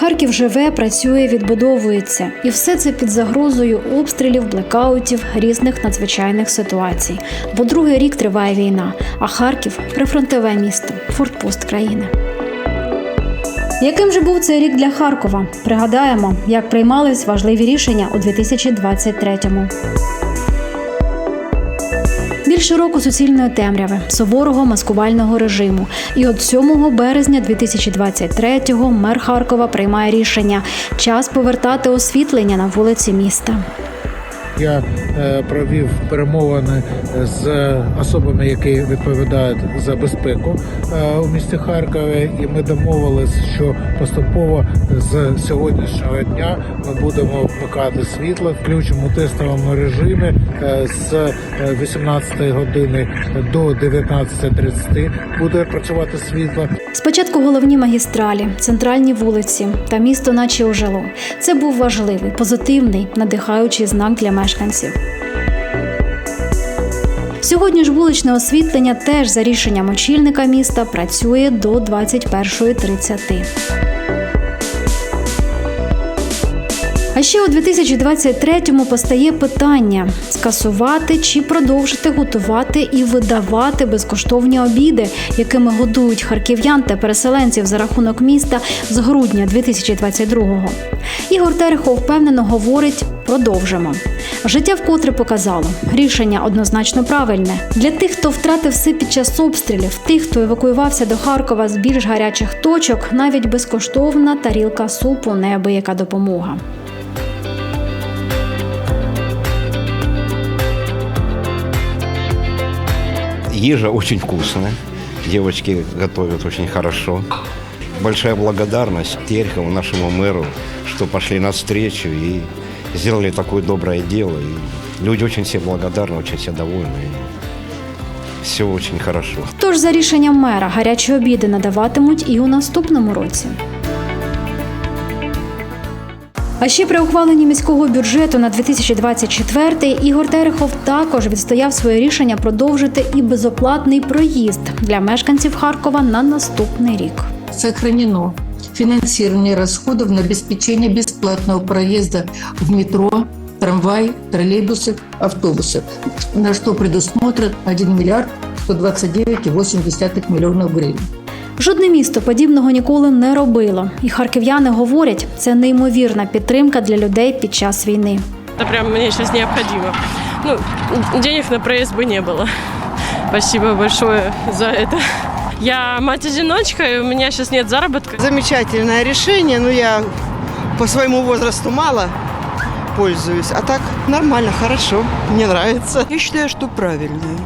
Харків живе, працює, відбудовується, і все це під загрозою обстрілів, блекаутів, різних надзвичайних ситуацій. Бо другий рік триває війна, а Харків прифронтове місто, фортпост країни. Яким же був цей рік для Харкова? Пригадаємо, як приймались важливі рішення у 2023-му. Більше року суцільної темряви, суворого маскувального режиму. І от 7 березня 2023-го мер Харкова приймає рішення час повертати освітлення на вулиці міста. Я е, провів перемовини з особами, які відповідають за безпеку е, у місті Харкові, і ми домовились, що поступово з сьогоднішнього дня ми будемо вмикати світло, включимо тестовому режимі е, з 18 години до 19.30 буде працювати світло. Спочатку головні магістралі, центральні вулиці та місто, наче ожило. Це був важливий, позитивний, надихаючий знак для мешканців. Сьогодні ж вуличне освітлення теж за рішенням очільника міста працює до 21.30. А ще у 2023-му постає питання: скасувати чи продовжити готувати і видавати безкоштовні обіди, якими годують харків'ян та переселенців за рахунок міста з грудня 2022-го. Ігор Терехов впевнено говорить: продовжимо. Життя вкотре показало рішення однозначно правильне для тих, хто втратив все під час обстрілів, тих, хто евакуювався до Харкова з більш гарячих точок, навіть безкоштовна тарілка супу неабияка допомога. Ежа очень вкусная. Девочки готовят очень хорошо. Большая благодарность Терехову, нашему мэру, что пошли навстречу и сделали такое доброе дело. И люди очень все благодарны, очень все довольны. Все очень хорошо. Тож за рішенням мера гарячі обіди надаватимуть і у наступному році. А ще при ухваленні міського бюджету на 2024 Ігор Терехов також відстояв своє рішення продовжити і безоплатний проїзд для мешканців Харкова на наступний рік. Це сохранено финансирование расходов на обеспечение бесплатного проезда в метро, трамвай, троллейбусы, автобусы, на что предусмотрен 1 миллиард 129,8 миллионов гривен. Жодне місто подібного ніколи не робило, і харків'яни говорять, це неймовірна підтримка для людей під час війни. Это прям мне сейчас необходимо. Ну, денег на проезд бы не было. Спасибо большое за это. Я мать-одиночка, и у меня сейчас нет заработка. Замечательное решение, но я по своему возрасту мало пользуюсь. А так нормально, хорошо, мне нравится. Я считаю, что правильное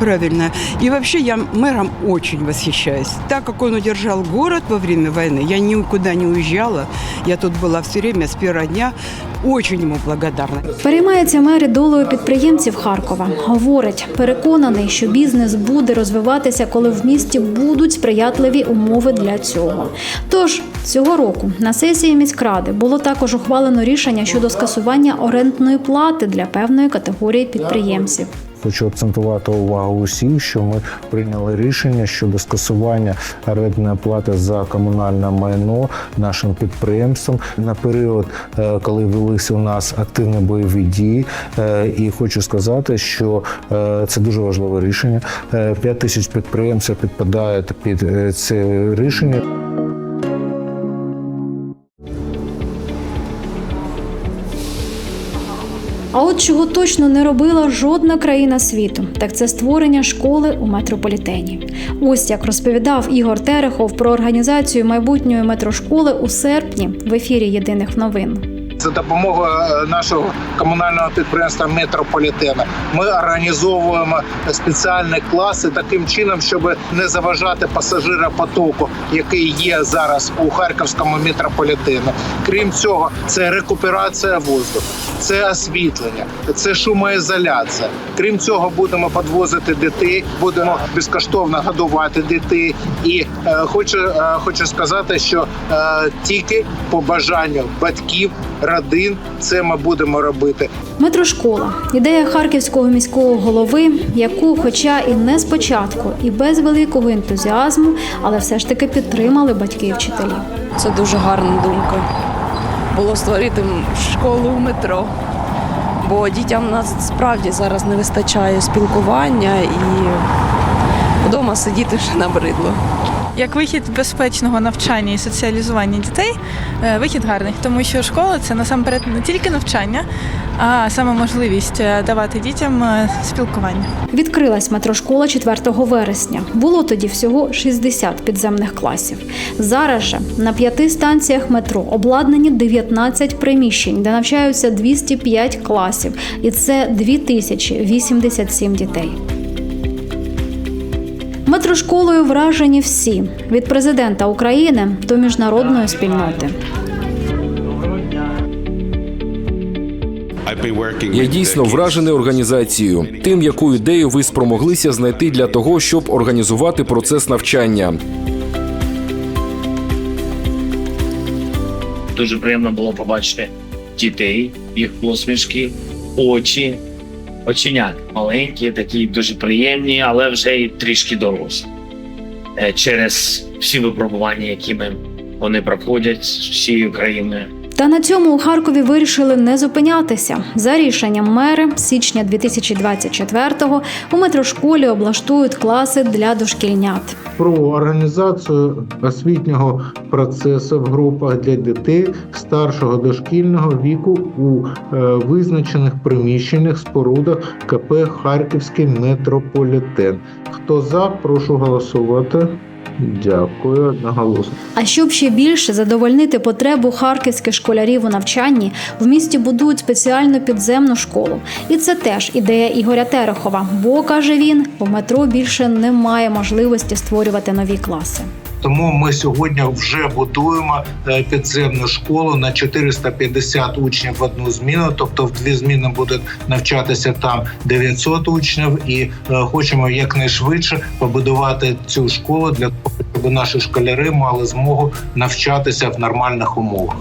Правильно. И вообще я мэром очень восхищаюсь. Так как он удержал город во время войны, я никуда не уезжала. Я тут была все время с первого дня. Очень ему благодарна. Переймається мер і долею підприємців Харкова. Говорить, переконаний, що бізнес буде розвиватися, коли в місті будуть сприятливі умови для цього. Тож цього року на сесії міськради було також ухвалено рішення щодо скасування орендної плати для певної категорії підприємців. Хочу акцентувати увагу усіх, що ми прийняли рішення щодо скасування орендної плати за комунальне майно нашим підприємствам на період, е, коли велися у нас активні бойові дії. Е, І хочу сказати, що е, це дуже важливе рішення. 5 тисяч підприємців підпадають під це рішення. А от чого точно не робила жодна країна світу, так це створення школи у метрополітені. Ось як розповідав Ігор Терехов про організацію майбутньої метрошколи у серпні в ефірі Єдиних новин. За допомогою е, нашого комунального підприємства Метрополітена ми організовуємо спеціальні класи таким чином, щоб не заважати пасажиропотоку, який є зараз у харківському метрополітені. Крім цього, це рекуперація воздуху, це освітлення, це шумоізоляція. Крім цього, будемо підвозити дітей, будемо безкоштовно годувати дітей. І е, хочу, е, хочу сказати, що е, тільки по бажанню батьків родин. Це ми будемо робити. Метрошкола ідея харківського міського голови, яку, хоча і не спочатку, і без великого ентузіазму, але все ж таки підтримали батьки і вчителі. Це дуже гарна думка. Було створити школу в метро. Бо дітям нас справді зараз не вистачає спілкування і вдома сидіти вже набридло. Як вихід безпечного навчання і соціалізування дітей, е, вихід гарний, тому що школа це насамперед не тільки навчання, а саме можливість е, давати дітям е, спілкування. Відкрилась метрошкола 4 вересня. Було тоді всього 60 підземних класів. Зараз же на п'яти станціях метро обладнані 19 приміщень, де навчаються 205 класів, і це 2087 дітей. Метрошколою вражені всі від президента України до міжнародної спільноти. Я дійсно вражений організацією, тим, яку ідею ви спромоглися знайти для того, щоб організувати процес навчання. Дуже приємно було побачити дітей, їх посмішки, очі, оченят маленькі, такі дуже приємні, але вже й трішки дорослі. Е, Через всі випробування, якими вони проходять з всією країною. Та на цьому у Харкові вирішили не зупинятися. За рішенням мери з січня 2024-го у метрошколі облаштують класи для дошкільнят. про організацію освітнього процесу в групах для дітей старшого дошкільного віку у е, визначених приміщеннях спорудах КП Харківський метрополітен. Хто за, прошу голосувати. Дякую, одноголосно. А щоб ще більше задовольнити потребу харківських школярів у навчанні, в місті будують спеціальну підземну школу. І це теж ідея Ігоря Терехова. Бо каже він, в метро більше немає можливості створювати нові класи. Тому ми сьогодні вже будуємо е, підземну школу на 450 учнів в одну зміну. Тобто в дві зміни будуть навчатися там 900 учнів, і е, хочемо якнайшвидше побудувати цю школу для того, щоб наші школяри мали змогу навчатися в нормальних умовах.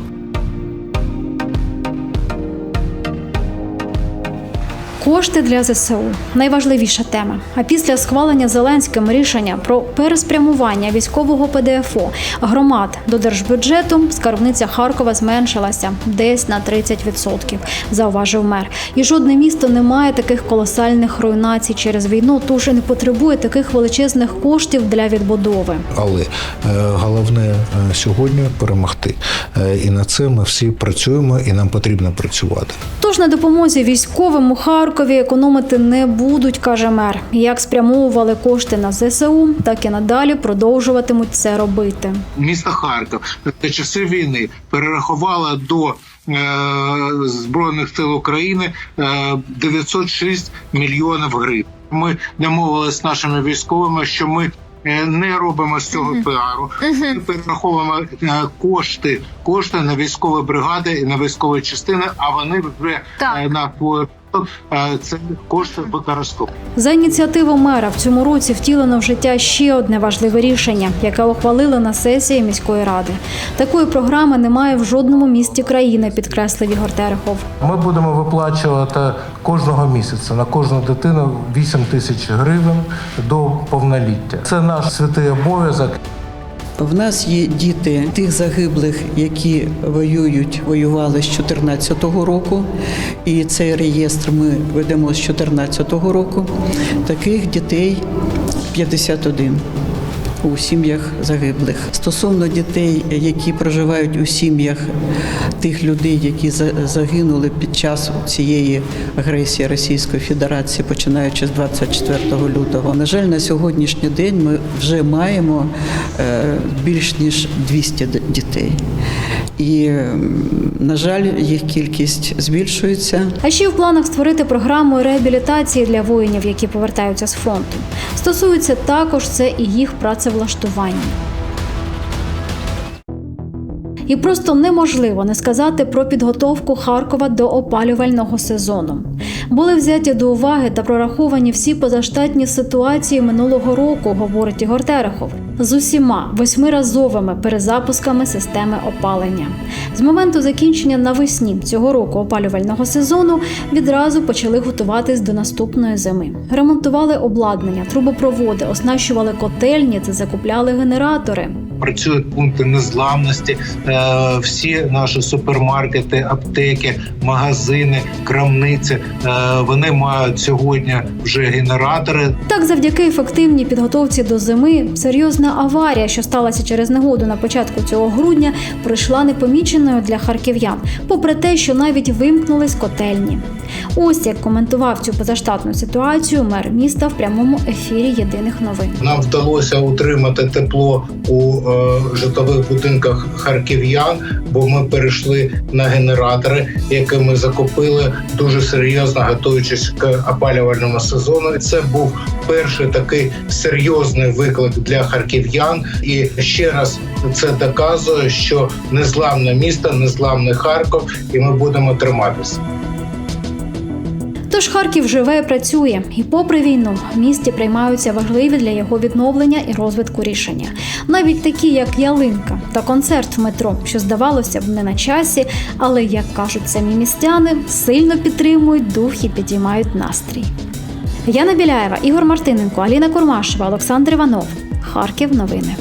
Кошти для ЗСУ найважливіша тема. А після схвалення Зеленським рішення про переспрямування військового ПДФО громад до держбюджету скарбниця Харкова зменшилася десь на 30%, зауважив мер. І жодне місто не має таких колосальних руйнацій через війну, тож і не потребує таких величезних коштів для відбудови. Але е, головне е, сьогодні перемогти. Е, і на це ми всі працюємо, і нам потрібно працювати. Тож на допомозі військовим у Харкові економити не будуть, каже мер. Як спрямовували кошти на ЗСУ, так і надалі продовжуватимуть це робити. Місто Харків за часи війни перерахувало до е, збройних сил України е, 906 мільйонів гривень. Ми домовилися з нашими військовими, що ми. е, Не робимо з цього піару. Ми перераховуємо е, кошти, кошти на військові бригади і на військові частини. А вони вже е, на це кошти використовують. За ініціативу мера в цьому році втілено в життя ще одне важливе рішення, яке ухвалили на сесії міської ради. Такої програми немає в жодному місті країни, підкреслив Ігор Терехов. Ми будемо виплачувати кожного місяця на кожну дитину 8 тисяч гривень до повноліття. Це наш святий обов'язок. В нас є діти тих загиблих, які воюють, воювали з 2014 року, і цей реєстр ми ведемо з 2014 року. Таких дітей 51 у сім'ях загиблих. Стосовно дітей, які проживають у сім'ях тих людей, які за- загинули під час цієї агресії Російської Федерації, починаючи з 24 лютого. На жаль, на сьогоднішній день ми вже маємо е, більш ніж 200 дітей. І, на жаль, їх кількість збільшується. А ще в планах створити програму реабілітації для воїнів, які повертаються з фронту. Стосується також це і їх працевлаштування. І просто неможливо не сказати про підготовку Харкова до опалювального сезону. Були взяті до уваги та прораховані всі позаштатні ситуації минулого року, говорить Ігор Терехов. З усіма восьмиразовими перезапусками системи опалення. З моменту закінчення навесні цього року опалювального сезону відразу почали готуватись до наступної зими. Ремонтували обладнання, трубопроводи, оснащували котельні та закупляли генератори. Працюють пункти незламності, е, всі наші супермаркети, аптеки, магазини, крамниці. е, Вони мають сьогодні вже генератори. Так, завдяки ефективній підготовці до зими, серйозна аварія, що сталася через негоду на початку цього грудня, пройшла непоміченою для харків'ян, попри те, що навіть вимкнулись котельні. Ось як коментував цю позаштатну ситуацію мер міста в прямому ефірі єдиних новин. Нам вдалося утримати тепло у е, житлових будинках харків'ян, бо ми перейшли на генератори, які ми закупили дуже серйозно, готуючись к опалювальному сезону. Це був перший такий серйозний виклик для харків'ян. І ще раз це доказує, що незламне місто, незламний Харків, і ми будемо триматися. Тож Харків живе і працює, і попри війну в місті приймаються важливі для його відновлення і розвитку рішення, навіть такі, як ялинка та концерт в метро, що здавалося б не на часі, але як кажуть самі містяни, сильно підтримують дух і підіймають настрій. Яна Біляєва, Ігор Мартиненко, Аліна Курмашева, Олександр Іванов. Харків. Новини.